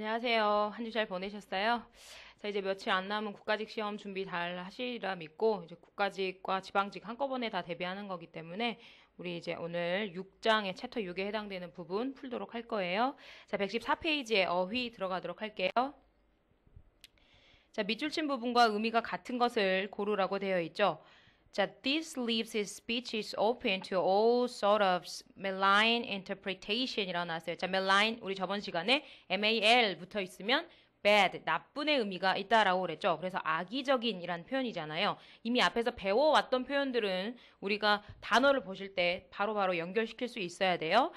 안녕하세요. 한 주 잘 보내셨어요? 자, 이제 며칠 안 남은 국가직 시험 준비 잘 하시리라 믿고, 이제 국가직과 지방직 한꺼번에 다 대비하는 거기 때문에, 우리 이제 오늘 6장의 챕터 6에 해당되는 부분 풀도록 할 거예요. 자, 114페이지에 어휘 들어가도록 할게요. 자, 밑줄 친 부분과 의미가 같은 것을 고르라고 되어 있죠. 자, this leaves his speech is open to all sort of malign interpretation이라고 나왔어요. 자, malign 우리 저번 시간에 mal 붙어 있으면 bad 나쁜의 의미가 있다라고 그랬죠. 그래서 악의적인이란 표현이잖아요. 이미 앞에서 배워왔던 표현들은 우리가 단어를 보실 때 바로바로 연결시킬 수 있어야 돼요.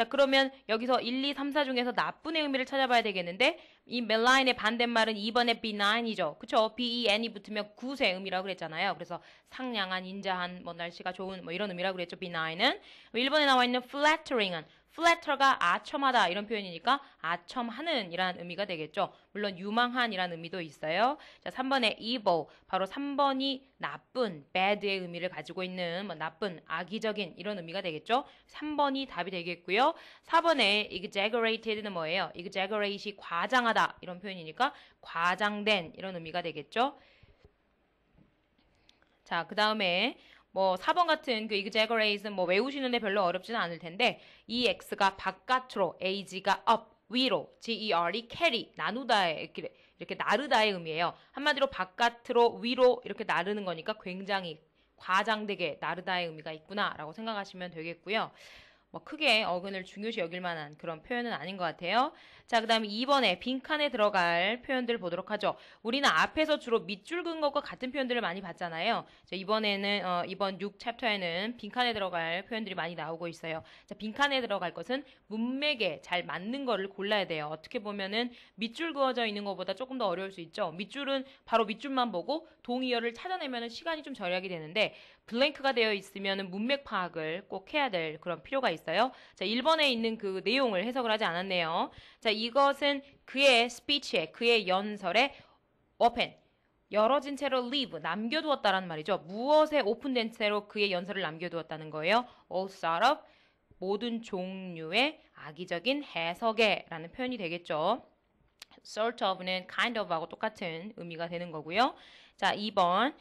자, 그러면 여기서 1, 2, 3, 4 중에서 나쁜의 의미를 찾아봐야 되겠는데 이 malign의 반대말은 2번에 benign이죠. 그쵸? ben이 붙으면 굿의 의미라고 그랬잖아요. 그래서 상냥한, 인자한, 뭐 날씨가 좋은 뭐 이런 의미라고 그랬죠. benign은. 1번에 나와 있는 flattering은 flatter가 아첨하다 이런 표현이니까 아첨하는 이란 의미가 되겠죠. 물론 유망한 이란 의미도 있어요. 자, 3번에 evil 바로 3번이 나쁜 bad의 의미를 가지고 있는 뭐 나쁜 악의적인 이런 의미가 되겠죠. 3번이 답이 되겠고요. 4번에 exaggerated는 뭐예요? exaggerat이 과장하다 이런 표현이니까 과장된 이런 의미가 되겠죠. 자, 그 다음에 뭐 4번 같은 그 exaggerate는 뭐 외우시는데 별로 어렵지는 않을 텐데 이 x가 바깥으로 ag가 up 위로 ger이 carry 나누다의 이렇게, 이렇게 나르다의 의미예요. 한마디로 바깥으로 위로 이렇게 나르는 거니까 굉장히 과장되게 나르다의 의미가 있구나라고 생각하시면 되겠고요. 뭐 크게 어근을 중요시 여길 만한 그런 표현은 아닌 것 같아요. 자, 그 다음에 2번에 빈칸에 들어갈 표현들 보도록 하죠. 우리는 앞에서 주로 밑줄 긋은 것과 같은 표현들을 많이 봤잖아요. 자, 이번에는, 어, 이번 6 챕터에는 빈칸에 들어갈 표현들이 많이 나오고 있어요. 자, 빈칸에 들어갈 것은 문맥에 잘 맞는 거를 골라야 돼요. 어떻게 보면은 밑줄 그어져 있는 것보다 조금 더 어려울 수 있죠. 밑줄은 바로 밑줄만 보고 동의어를 찾아내면 시간이 좀 절약이 되는데 블랭크가 되어 있으면 문맥 파악을 꼭 해야 될 그런 필요가 있어요. 자, 1번에 있는 그 내용을 해석을 하지 않았네요. 자, 이것은 그의 스피치에, 그의 연설에 open, 열어진 채로 leave, 남겨두었다라는 말이죠. 무엇에 오픈된 채로 그의 연설을 남겨두었다는 거예요. all sort of, 모든 종류의 악의적인 해석에 라는 표현이 되겠죠. sort of는 kind of하고 똑같은 의미가 되는 거고요. 자, 2번.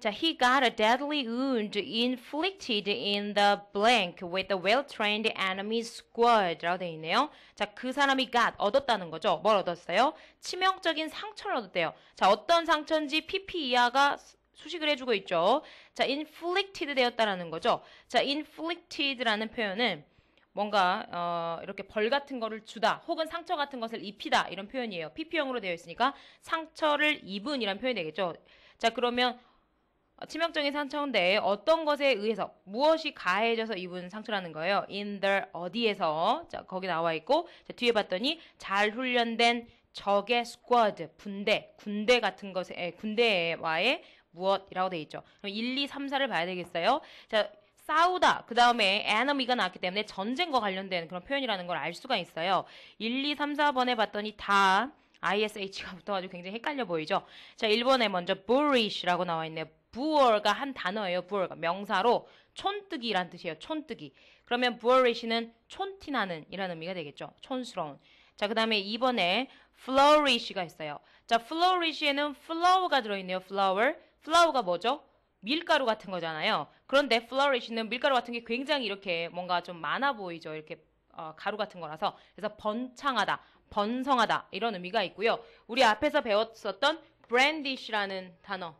자, he got a deadly wound inflicted in the blank with a well-trained enemy squad라고 되어 있네요. 자, 그 사람이 got 얻었다는 거죠. 뭘 얻었어요? 치명적인 상처를 얻었대요. 자, 어떤 상처인지 PP 이하가 수식을 해주고 있죠. 자, inflicted 되었다라는 거죠. 자, inflicted라는 표현은 뭔가 어, 이렇게 벌 같은 거를 주다 혹은 상처 같은 것을 입히다 이런 표현이에요. PP형으로 되어 있으니까 상처를 입은 이란 표현이 되겠죠. 자, 그러면 치명적인 상처인데 어떤 것에 의해서 무엇이 가해져서 입은 상처라는 거예요. in the 어디에서 자 거기 나와 있고 자, 뒤에 봤더니 잘 훈련된 적의 squad 군대 군대 같은 것에 에, 군대와의 무엇이라고 돼 있죠. 그럼 1, 2, 3, 4를 봐야 되겠어요. 자 싸우다 그 다음에 enemy가 나왔기 때문에 전쟁과 관련된 그런 표현이라는 걸 알 수가 있어요. 1, 2, 3, 4번에 봤더니 다 ISH가 붙어가지고 굉장히 헷갈려 보이죠. 자 1번에 먼저 boorish라고 나와 있네요. 부어가 한 단어예요. 부어가 명사로 촌뜨기란 뜻이에요. 촌뜨기. 그러면 부어리시는 촌티나는 이라는 의미가 되겠죠. 촌스러운. 자, 그 다음에 2번에 flourish가 있어요. 자, flourish에는 flower가 들어있네요. flower. flower가 뭐죠? 밀가루 같은 거잖아요. 그런데 flourish는 밀가루 같은 게 굉장히 이렇게 뭔가 좀 많아 보이죠. 이렇게 어, 가루 같은 거라서. 그래서 번창하다, 번성하다 이런 의미가 있고요. 우리 앞에서 배웠었던 brandish라는 단어.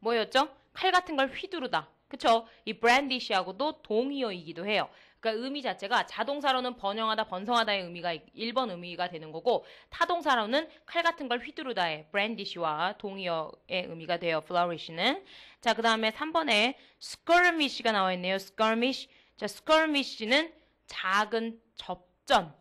뭐였죠? 칼 같은 걸 휘두르다. 그쵸? 이 brandish하고도 동의어이기도 해요. 그러니까 의미 자체가 자동사로는 번영하다, 번성하다의 의미가 1번 의미가 되는 거고 타동사로는 칼 같은 걸 휘두르다의 brandish와 동의어의 의미가 돼요. flourish는. 자, 그 다음에 3번에 skirmish가 나와 있네요. skirmish. 자, skirmish는 작은 접전.